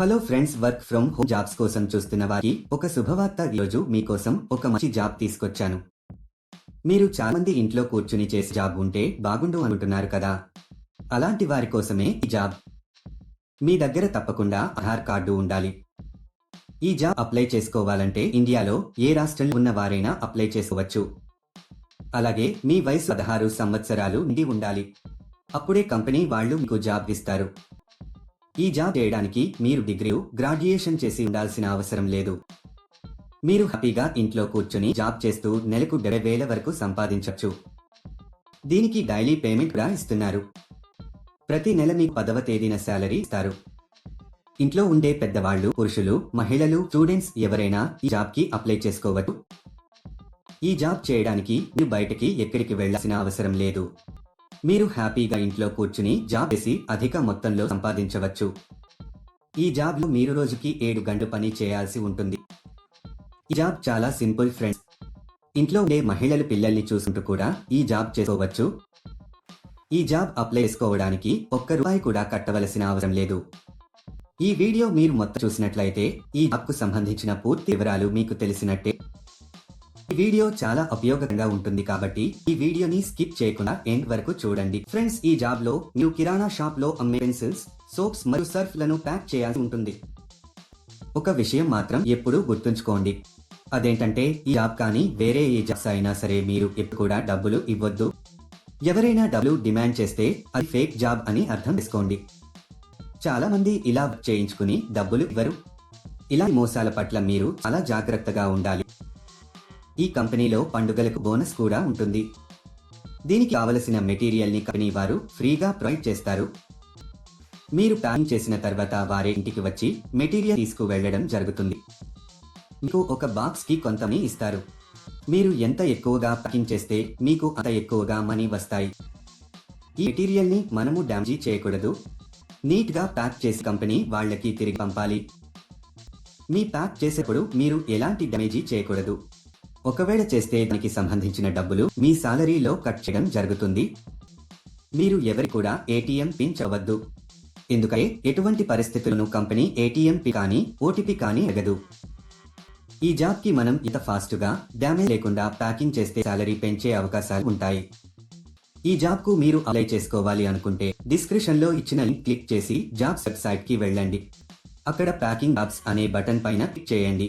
Hello friends work from home jobs కోసం చూస్తున్న వారికి ఒక శుభవార్త ఈరోజు మీకోసం ఒక మంచి జాబ్ తీసుకొచ్చాను. మీరు చాలా మంది ఇంట్లో కూర్చుని చేసే జాబ్ ఉంటే బాగుండు అనుకుంటున్నారు కదా? అలాంటి వారి కోసమే ఈ జాబ్. మీ దగ్గర తప్పకుండా ఆధార్ కార్డు ఉండాలి. ఈ జాబ్ అప్లై చేసుకోవాలంటే ఇండియాలో ఏ రాష్ట్రంలో ఉన్న వారైనా అప్లై చేసుకోవచ్చు. అలాగే మీ వయసు పదహారు సంవత్సరాలు నిండి ఉండాలి. అప్పుడే కంపెనీ వాళ్ళు మీకు జాబ్ ఇస్తారు. ఈ జాబ్ చేయడానికి మీరు డిగ్రీ గ్రాడ్యుయేషన్ చేసి ఉండాల్సిన అవసరం లేదు. మీరు హ్యాపీగా ఇంట్లో కూర్చొని జాబ్ చేస్తూ నెలకు డెబ్బై వేల వరకు సంపాదించవచ్చు. దీనికి డైలీ పేమెంట్ కూడా ఇస్తున్నారు. ప్రతి నెల మీకు పదవ తేదీన శాలరీ ఇస్తారు. ఇంట్లో ఉండే పెద్దవాళ్ళు పురుషులు మహిళలు స్టూడెంట్స్ ఎవరైనా ఈ జాబ్కి అప్లై చేసుకోవచ్చు. ఈ జాబ్ చేయడానికి మీరు బయటకి ఎక్కడికి వెళ్ళాల్సిన అవసరం లేదు. మీరు హ్యాపీగా ఇంట్లో కూర్చుని జాబ్ చేసి అధిక మొత్తంలో సంపాదించవచ్చు. ఈ జాబ్లో మీరు రోజుకి ఏడు గంటలు పని చేయాల్సి ఉంటుంది. ఈ జాబ్ చాలా సింపుల్ ఫ్రెండ్స్. ఇంట్లో ఉండే మహిళలు పిల్లల్ని చూసుకుంటూ కూడా ఈ జాబ్ చేసుకోవచ్చు. ఈ జాబ్ అప్లై చేసుకోవడానికి ఒక్క రూపాయి కూడా కట్టవలసిన అవసరం లేదు. ఈ వీడియో మీరు మొత్తం చూసినట్లయితే ఈ జాబ్కు సంబంధించిన పూర్తి వివరాలు మీకు తెలిసినట్టే. ఈ వీడియో చాలా ఉపయోగకరంగా ఉంటుంది కాబట్టి ఈ వీడియోని స్కిప్ చేయకుండా ఎండ్ వరకు చూడండి. ఫ్రెండ్స్ ఈ జాబ్లో మీరు కిరాణా షాప్లో అమ్మే పెన్సిల్స్ సోప్స్ మరియు సర్ఫ్లను ప్యాక్ చేయాల్సి ఉంటుంది. ఒక విషయం మాత్రం ఎప్పుడూ గుర్తుంచుకోండి. అదేంటంటే ఈ జాబ్ కానీ వేరే ఏ జాబ్స్ అయినా సరే మీరు ఎప్పుడు కూడా డబ్బులు ఇవ్వద్దు. ఎవరైనా డబ్బులు డిమాండ్ చేస్తే అది ఫేక్ జాబ్ అని అర్థం చేసుకోండి. చాలా మంది ఇలా చేయించుకుని డబ్బులు ఇవ్వరు. ఇలా మోసాల పట్ల మీరు చాలా జాగ్రత్తగా ఉండాలి. ఈ కంపెనీలో పండుగలకు బోనస్ కూడా ఉంటుంది. దీనికి కావలసిన మెటీరియల్ని కంపెనీ వారు ఫ్రీగా ప్రొవైడ్ చేస్తారు. మీరు ప్యాకింగ్ చేసిన తర్వాత వారి ఇంటికి వచ్చి మెటీరియల్ తీసుకువెళ్ళడం జరుగుతుంది. మీకు ఒక బాక్స్కి కొంత మనీ ఇస్తారు. మీరు ఎంత ఎక్కువగా ప్యాకింగ్ చేస్తే మీకు అంత ఎక్కువగా మనీ వస్తాయి. ఈ మెటీరియల్ని మనము డ్యామేజీ చేయకూడదు. నీట్గా ప్యాక్ చేసి కంపెనీ వాళ్ళకి తిరిగి పంపాలి. మీ ప్యాక్ చేసేప్పుడు మీరు ఎలాంటి డ్యామేజీ చేయకూడదు. ఒకవేళ చేస్తే దానికి సంబంధించిన డబ్బులు మీ సాలరీలో కట్ చేయడం జరుగుతుంది. మీరు ఎవరి కూడా ఏటీఎం పిన్ చవద్దు ఎందుకంటే ఎటువంటి పరిస్థితులను కంపెనీ ఏటీఎం పి కానీ ఓటీపీ కానీ ఎగదు ఈ జాబ్కి మనం ఇంత ఫాస్ట్గా డ్యామేజ్ లేకుండా ప్యాకింగ్ చేస్తే సాలరీ పెంచే అవకాశాలు ఉంటాయి. ఈ జాబ్కు మీరు అప్లై చేసుకోవాలి అనుకుంటే డిస్క్రిప్షన్లో ఇచ్చిన లింక్ క్లిక్ చేసి జాబ్స్ వెబ్సైట్కి వెళ్ళండి. అక్కడ ప్యాకింగ్ జాబ్స్ అనే బటన్ పైన క్లిక్ చేయండి.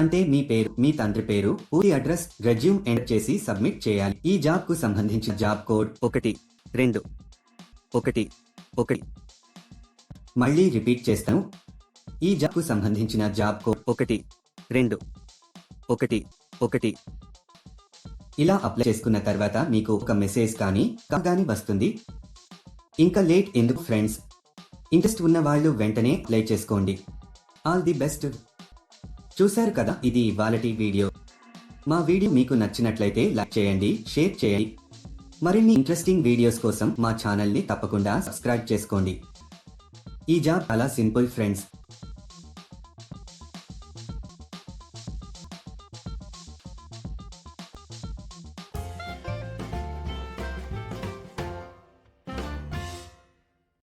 అంటే మీ పేరు మీ తండ్రి పేరు పూరి అడ్రస్ రెజ్యూమ్ ఎంటర్ చేసి సబ్మిట్ చేయాలి. ఈ జాబ్కు సంబంధించిన జాబ్ కోడ్ ఒకటి రెండు ఒకటి ఒకటి. మళ్ళీ రిపీట్ చేస్తాను. ఈ జాబ్కు సంబంధించిన జాబ్ కోడ్ ఒకటి రెండు ఒకటి ఒకటి. ఇలా అప్లై చేసుకున్న తర్వాత మీకు ఒక మెసేజ్ కానీ కానీ వస్తుంది. ఇంకా లేట్ ఎందుకు ఫ్రెండ్స్? ఇంట్రెస్ట్ ఉన్న వాళ్ళు వెంటనే అప్లై చేసుకోండి. All the best. చూశారు కదా ఇది ఇవాళటి వీడియో. మా వీడియో మీకు నచ్చినట్లయితే లైక్ చేయండి షేర్ చేయండి. మరిన్ని ఇంట్రెస్టింగ్ వీడియోస్ కోసం మా ఛానల్ని తప్పకుండా సబ్స్క్రైబ్ చేసుకోండి. ఈ జాబ్ చాలా సింపుల్ ఫ్రెండ్స్